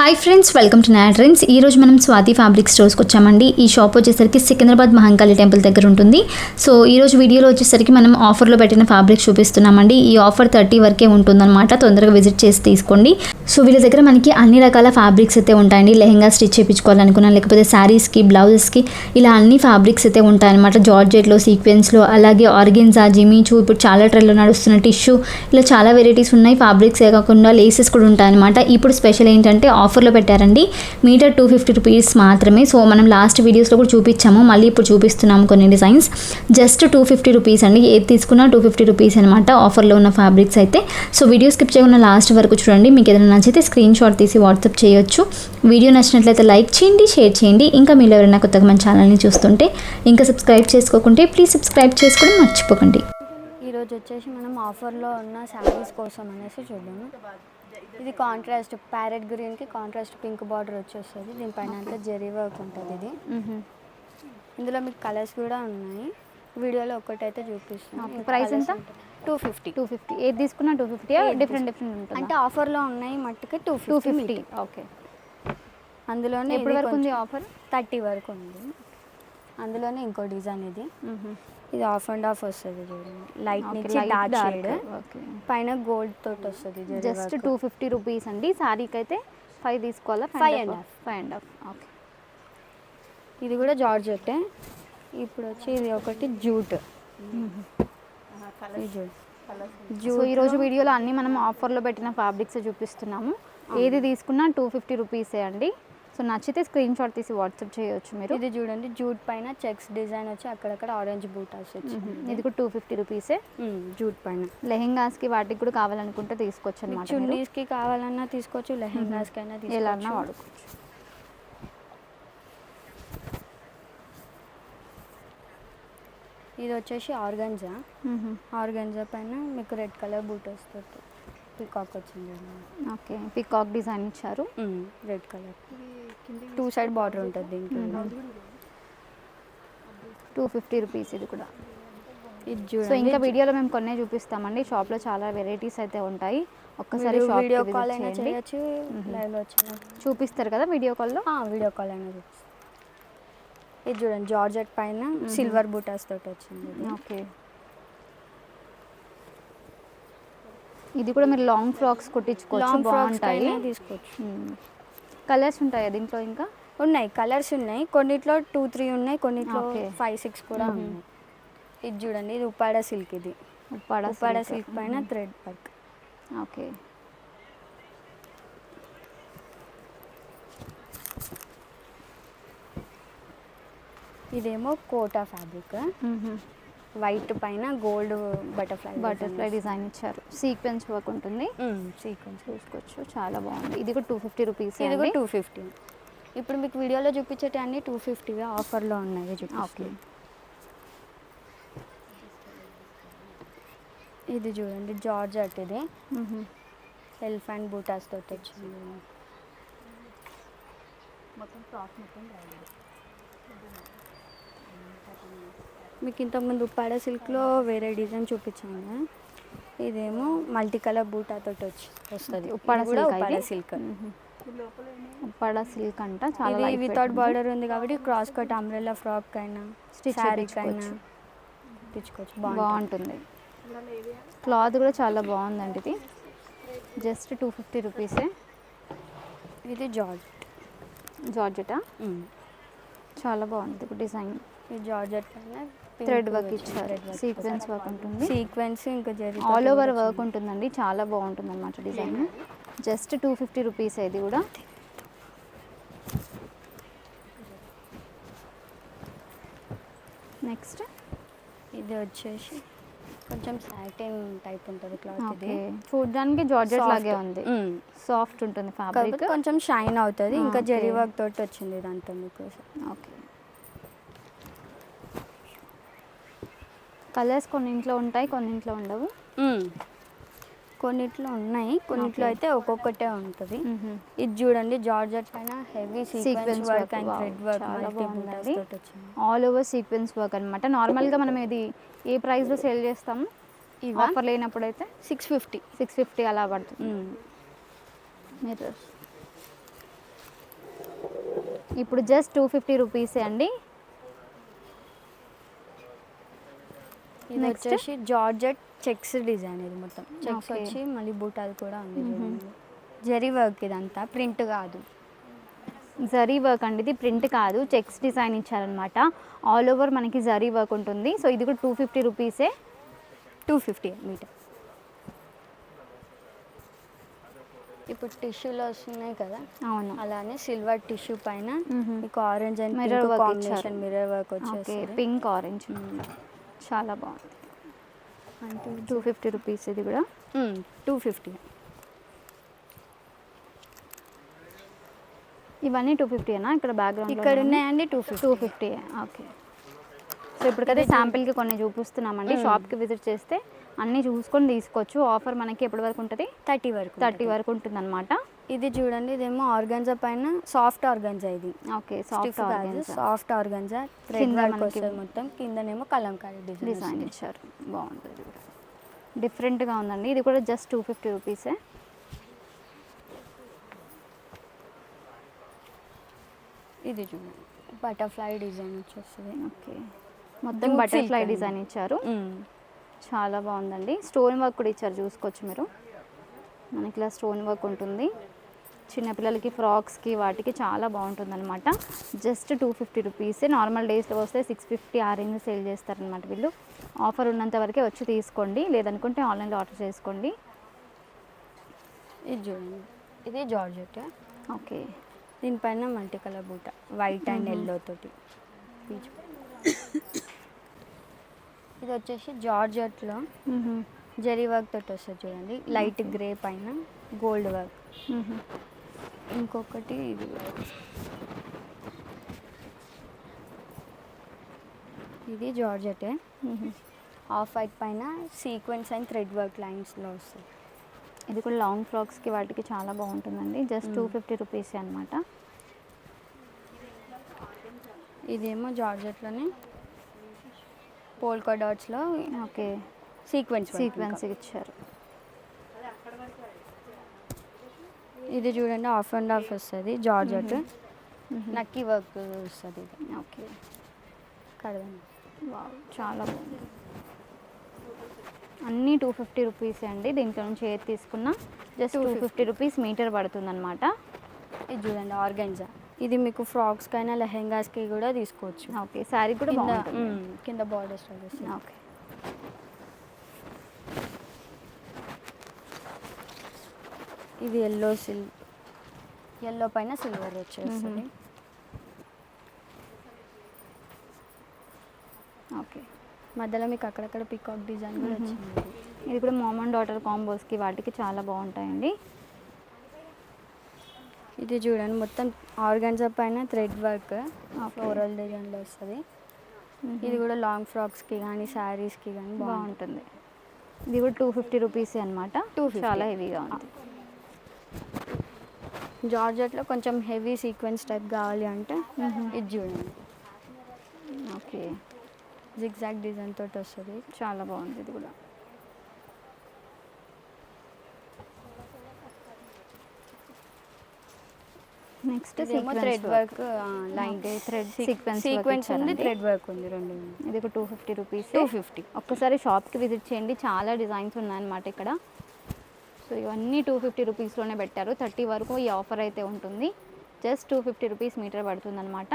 Hi friends welcome to trends ఈ రోజు మనం స్వాతి ఫ్యాబ్రిక్ స్టోర్స్కి వచ్చామండి. ఈ షాప్ వచ్చేసరికి సికింద్రాబాద్ మహంకాళి టెంపుల్ దగ్గర ఉంటుంది. సో ఈ రోజు వీడియోలో వచ్చేసరికి మనం ఆఫర్లో పెట్టిన ఫ్యాబ్రిక్ చూపిస్తున్నామండి. ఈ ఆఫర్ థర్టీ వరకే ఉంటుందన్నమాట. తొందరగా విజిట్ చేసి తీసుకోండి. సో వీళ్ళ దగ్గర మనకి అన్ని రకాల ఫ్యాబ్రిక్స్ అయితే ఉంటాయండి. లెహంగా స్టిచ్ చేయించుకోవాలనుకున్నా లేకపోతే శారీస్కి బ్లౌజెస్కి ఇలా అన్ని ఫ్యాబ్రిక్స్ అయితే ఉంటాయన్నమాట. జార్జెట్లో సీక్వెన్స్లో అలాగే ఆర్గెన్జా జిమీచూ ఇప్పుడు చాలా ట్రెండ్లో నడుస్తున్న టిష్యూ ఇలా చాలా వెరైటీస్ ఉన్నాయి. ఫ్యాబ్రిక్స్ ఏ కాకుండా లేసెస్ కూడా ఉంటాయన్నమాట. ఇప్పుడు స్పెషల్ ఏంటంటే ఆఫర్లో పెట్టారండి. మీటర్ టూ ఫిఫ్టీ రూపీస్ మాత్రమే. సో మనం లాస్ట్ వీడియోస్లో కూడా చూపించాము. మళ్ళీ ఇప్పుడు చూపిస్తున్నాము కొన్ని designs. Just two fifty rupees అండి. ఏది తీసుకున్నా టూ ఫిఫ్టీ రూపీస్ అనమాట ఆఫర్లో ఉన్న ఫ్యాబ్రిక్స్ అయితే. సో వీడియో స్కిప్ చేయకుండా లాస్ట్ వరకు చూడండి. మీకు ఏదైనా నచ్చితే స్క్రీన్ షాట్ తీసి వాట్సాప్ చేయొచ్చు. వీడియో నచ్చినట్లయితే లైక్ చేయండి షేర్ చేయండి. ఇంకా మీరు ఎవరైనా కొత్తగా మన ఛానల్ని చూస్తుంటే ఇంకా సబ్స్క్రైబ్ చేసుకోకుంటే ప్లీజ్ సబ్స్క్రైబ్ చేసుకోవడం మర్చిపోకండి. ఈరోజు వచ్చేసి మనం ఆఫర్లో ఉన్న శారీస్ కోసం అనేసి చూద్దాము. ఇది కాంట్రాస్ట్ ప్యారెట్ గ్రీన్కి కాంట్రాస్ట్ పింక్ బార్డర్ వచ్చేస్తుంది. దీనిపైన అంతా జెరీ వర్క్ ఉంటుంది ఇది. ఇందులో మీకు కలర్స్ కూడా ఉన్నాయి. వీడియోలో ఒక్కటైతే చూపిస్తాను. Price ఎంత? టూ ఫిఫ్టీ టూ ఫిఫ్టీ ఏది తీసుకున్నా టూ ఫిఫ్టీ డిఫరెంట్ డిఫరెంట్ ఉంటుంది? అంటే ఆఫర్లో ఉన్నాయి మట్టుకి టూ టూ ఫిఫ్టీ ఓకే. అందులోనే ఎప్పటి వరకు ఉంది ఆఫర్? థర్టీ వరకు ఉంది. అందులోనే ఇంకో డిజైన్ ఇది. ఇది ఆఫ్ అండ్ ఆఫ్ వస్తుంది చూడండి. లైట్ నుంచి డార్క్ షేడ్ పైన గోల్డ్ తోటి వస్తుంది జస్ట్ టూ ఫిఫ్టీ రూపీస్ అండి. శారీకి అయితే ఫైవ్ తీసుకోవాలా? Five and half. Five and half okay ఇది కూడా జార్జెట్టే. ఇప్పుడు వచ్చి ఇది ఒకటి జూట్. జూట్. సో ఈ రోజు వీడియోలో అన్ని మనం ఆఫర్లో పెట్టిన ఫ్యాబ్రిక్స్ చూపిస్తున్నాము. ఏది తీసుకున్నా టూ ఫిఫ్టీ రూపీసే అండి. సో నచ్చితే స్క్రీన్ షాట్ తీసి వాట్సాప్ చేయొచ్చు మీరు. ఇది చూడండి జూట్ పైన చెక్స్ డిజైన్ వచ్చి అక్కడక్కడ ఆరెంజ్ బూటాస్ వచ్చి ఇది కూడా టూ ఫిఫ్టీ రూపీసే జూట్ పైన. లెహెంగాస్కి వాటికి కూడా కావాలనుకుంటే తీసుకోవచ్చు అనమాట చున్నీస్కి కావాలన్నా తీసుకోవచ్చు లెహెంగాస్ కైనా ఎలా వాడుకోవచ్చు. ఇది వచ్చేసి ఆర్గంజా. ఆర్గంజా పైన మీకు రెడ్ కలర్ బూట్ వస్తుంది. పీకాక్ వచ్చింది ఓకే పికాక్ డిజైన్ ఇచ్చారు. Red colour. Two side border ఉంటుంది దీనికి. టూ ఫిఫ్టీ రూపీస్ ఇది కూడా. ఇది సో ఇంకా వీడియోలో మేము కొన్నే చూపిస్తామండి. షాప్లో చాలా వెరైటీస్ అయితే ఉంటాయి. ఒక్కసారి షాప్ వీడియో కాల్ అయినా చేయొచ్చు లైవ్లో వచ్చిన. చూపిస్తారు కదా వీడియో కాల్లో? వీడియో కాల్ అయినా చూపిస్తాను ఇది చూడండి జార్జెట్ పైన సిల్వర్ బూటాస్ తోటి వచ్చింది. ఓకే. ఇది కూడా మీరు లాంగ్ ఫ్రాక్స్ కుట్టించుకోవచ్చు బాగుంటాయి. తీసుకోవచ్చు. కలర్స్ ఉంటాయి దీంట్లో ఇంకా? ఉన్నాయి కలర్స్ ఉన్నాయి. కొన్నిట్లో టూ త్రీ ఉన్నాయి కొన్నిట్లో. ఫైవ్ సిక్స్ కూడా ఉన్నాయి. ఇది చూడండి ఇది ఉప్పాడ సిల్క్ ఇది. ఉప్పాడ ఉప్పాడ. సిల్క్ పైన థ్రెడ్ వర్క్ ఓకే. ఇదేమో కోటా ఫ్యాబ్రిక్ వైట్ పైన గోల్డ్ బటర్ఫ్లై బటర్ఫ్లై డిజైన్ ఇచ్చారు. సీక్వెన్స్ వర్క్ ఉంటుంది. సీక్వెన్స్ చూసుకోవచ్చు. చాలా బాగుంది. ఇది కూడా టూ ఫిఫ్టీ రూపీస్ ఇది కూడా టూ ఫిఫ్టీ ఇప్పుడు మీకు వీడియోలో చూపించేటి అన్ని టూ ఫిఫ్టీగా ఆఫర్లో ఉన్నాయి ఓకే ఇది చూడండి జార్జెట్ ఇది. ఎలిఫెంట్ బూటాస్ తోటి వచ్చింది. మీకు ఇంతకుముందు ఉప్పాడ సిల్క్లో వేరే డిజైన్ చూపించాను. ఇదేమో మల్టీ కలర్ బూటా తోటి వచ్చి వస్తుంది. ఉప్పాడ ఆ ఉప్పాడ? సిల్క్. ఉప్పాడ సిల్క్ అంట చాలా ఇది వితౌట్. బార్డర్ ఉంది. కాబట్టి క్రాస్ కట్ అంబ్రెల్లా ఫ్రాక్ అయినా శారీకి అయినా. తెచ్చుకోవచ్చు. బాగుంటుంది. క్లాత్ కూడా చాలా బాగుందండి ఇది. జస్ట్ టూ ఫిఫ్టీ రూపీసే ఇది జార్జ్ జార్జెటా? చాలా బాగుంది. డిజైన్ ఇది జార్జెట్ పైన థ్రెడ్ వర్క్ ఇచ్చారు. సీక్వెన్స్ వర్క్ ఉంటుంది. సీక్వెన్స్ ఇంకా జరీ ఆల్ ఓవర్ వర్క్ ఉంటుందండి. చాలా బాగుంటుంది అనమాట design just two fifty rupees ఇది కూడా. నెక్స్ట్ ఇది వచ్చేసి కొంచెం సాటిన్ టైప్ ఉంటుంది క్లాత్ ఇది. చూడడానికి జార్జెట్. లాగే ఉంది. సాఫ్ట్ ఉంటుంది ఫ్యాబ్రిక్ కొంచెం షైన్ అవుతుంది. ఇంకా జరీ. వర్క్ తోటి వచ్చింది ఇదంతా మీకు. ఓకే కలర్స్ కొన్నింట్లో ఉంటాయి కొన్నింట్లో ఉండవు. కొన్నిట్లో ఉన్నాయి కొన్నిట్లో. అయితే ఒక్కొక్కటే ఉంటుంది. ఇది చూడండి జార్జెట్ పైన heavy Sequence sequence work, work and thread work all over sequence work అనమాట నార్మల్గా మనం ఇది ఏ ప్రైస్లో సేల్ చేస్తాము ఇవా ఆఫర్ లేనప్పుడు అయితే సిక్స్ ఫిఫ్టీ సిక్స్ ఫిఫ్టీ అలా పడుతుంది. మిర్రర్ ఇప్పుడు జస్ట్ టూ ఫిఫ్టీ రూపీసే అండి. ఇది? వచ్చేసి జార్జెట్ చెక్స్ డిజైన్ ఇది మొత్తం. చెక్స్. వచ్చి మళ్ళీ బూటాలు కూడా ఉంది. జరీ వర్క్ ఇదంతా ప్రింట్ కాదు. జరీ వర్క్ అండి ఇది ప్రింట్ కాదు చెక్స్ డిజైన్ ఇచ్చారనమాట ఆల్ ఓవర్ మనకి జరీ వర్క్ ఉంటుంది. సో ఇది కూడా టూ ఫిఫ్టీ రూపీసే. Two fifty meter. ఇప్పుడు టిష్యూలో వస్తున్నాయి కదా? అవును. అలానే సిల్వర్ టిష్యూ పైన. మీకు ఆరెంజ్ అండ్ మిర్రర్ ఇచ్చారు. మిర్రర్ వర్క్ వచ్చేసి పింక్ ఆరెంజ్ చాలా బాగుంది. టూ ఫిఫ్టీ రూపీస్ ఇది కూడా. టూ ఫిఫ్టీ ఇవన్నీ టూ ఫిఫ్టీనా ఇక్కడ బ్యాక్గ్రౌండ్ ఇక్కడ ఉన్నాయండి two fifty two fifty okay. So ఇప్పటికైతే శాంపిల్కి కొన్ని చూపిస్తున్నామండి. షాప్కి విజిట్ చేస్తే అన్నీ చూసుకొని తీసుకోవచ్చు. ఆఫర్ మనకి ఎప్పటి వరకు ఉంటుంది? థర్టీ వరకు థర్టీ. వరకు ఉంటుంది అనమాట ఇది చూడండి ఇదేమో ఆర్గంజా పైన సాఫ్ట్ ఆర్గంజా ఇది. ఓకే సాఫ్ట్ కాదు సాఫ్ట్ ఆర్గంజా. థ్రెడ్ వర్క్ వస్తుంది మొత్తం కిందనేమో కలంకారీ డిజైన్ డిజైన్ ఇచ్చారు. బాగుంటుంది డిఫరెంట్గా ఉందండి. ఇది కూడా జస్ట్ టూ ఫిఫ్టీ రూపీసే ఇది చూడండి. బటర్ఫ్లై డిజైన్ వచ్చేస్తుంది. ఓకే. మొత్తం బటర్ఫ్లై. డిజైన్ ఇచ్చారు. చాలా బాగుందండి. స్టోన్ వర్క్ కూడా ఇచ్చారు చూసుకోవచ్చు మీరు. మనకి ఇలా స్టోన్ వర్క్ ఉంటుంది. చిన్నపిల్లలకి ఫ్రాక్స్కి వాటికి చాలా బాగుంటుంది అనమాట just two fifty rupees. Normal డేస్లో వస్తే సిక్స్ ఫిఫ్టీ ఆ రేంజ్ సేల్ చేస్తారనమాట వీళ్ళు. ఆఫర్ ఉన్నంత వరకే వచ్చి తీసుకోండి. లేదనుకుంటే ఆన్లైన్లో ఆర్డర్ చేసుకోండి. ఇది చూడండి. ఇది జార్జెట్. ఓకే. దీనిపైన మల్టీ కలర్ బూట. వైట్ అండ్ ఎల్లో తోటి. ఇది వచ్చేసి జార్జెట్లో జరీ వర్క్ తోటి వస్తుంది చూడండి. లైట్ గ్రే పైన గోల్డ్ వర్క్. ఇంకొకటి ఇది. ఇది జార్జెటే. ఆఫ్ వైట్ పైన సీక్వెన్స్ అండ్ థ్రెడ్ వర్క్ లైన్స్లో వస్తుంది ఇది కూడా లాంగ్ ఫ్రాక్స్కి వాటికి చాలా బాగుంటుందండి. జస్ట్ టూ ఫిఫ్టీ రూపీస్ అనమాట ఇదేమో జార్జెట్లోనే. పోల్కా డాట్స్లో ఓకే సీక్వెన్స్ సీక్వెన్స్ ఇచ్చారు. ఇది చూడండి ఆఫ్ అండ్ ఆఫ్ వస్తుంది. జార్జెట్ నక్కీ వర్క్ వస్తుంది ఇది. ఓకే. కడదాం. వావ్ చాలా బాగుంది. అన్నీ టూ ఫిఫ్టీ రూపీస్ అండి. దీంట్లో నుంచి ఏది తీసుకున్నా just two fifty rupees meter పడుతుంది అనమాట ఇది చూడండి ఆర్గంజా. ఇది మీకు ఫ్రాక్స్ కైనా లెహెంగాస్కి కూడా తీసుకోవచ్చు. ఓకే శారీ కూడా కింద బార్డర్స్ వస్తుంది. ఓకే. ఇది ఎల్లో సిల్ ఎల్లో పైన సిల్వర్ వచ్చేస్తుంది. ఓకే మధ్యలో మీకు అక్కడక్కడ పికాక్ డిజైన్ కూడా వచ్చింది. ఇది కూడా మామ్ అండ్ డాటర్ కాంబోస్కి వాటికి చాలా బాగుంటాయండి. ఇది చూడండి మొత్తం ఆర్గన్జా పైన థ్రెడ్ వర్క్ ఫ్లోరల్ డిజైన్లో వస్తుంది. ఇది కూడా లాంగ్ ఫ్రాక్స్కి కానీ శారీస్కి కానీ బాగుంటుంది. ఇది కూడా టూ ఫిఫ్టీ రూపీస్ అనమాట 250. చాలా హెవీగా ఉంది జార్జెట్లో కొంచెం హెవీ సీక్వెన్స్ టైప్ కావాలి అంటే ఇది చూడండి. ఓకే. జిగ్జాగ్ డిజైన్ తోటి వస్తుంది. చాలా బాగుంది ఇది కూడా. నెక్స్ట్ ఇదేమో thread work line sequence work sequence ఉంది. థ్రెడ్ వర్క్ ఉంది రెండు. ఇది ఒక two fifty rupees two fifty ఒక్కసారి షాప్కి విజిట్ చేయండి. చాలా డిజైన్స్ ఉన్నాయన్నమాట ఇక్కడ. సో ఇవన్నీ టూ ఫిఫ్టీ రూపీస్లోనే పెట్టారు. థర్టీ వరకు ఈ ఆఫర్ అయితే ఉంటుంది. Just two fifty rupees meter పడుతుందన్నమాట.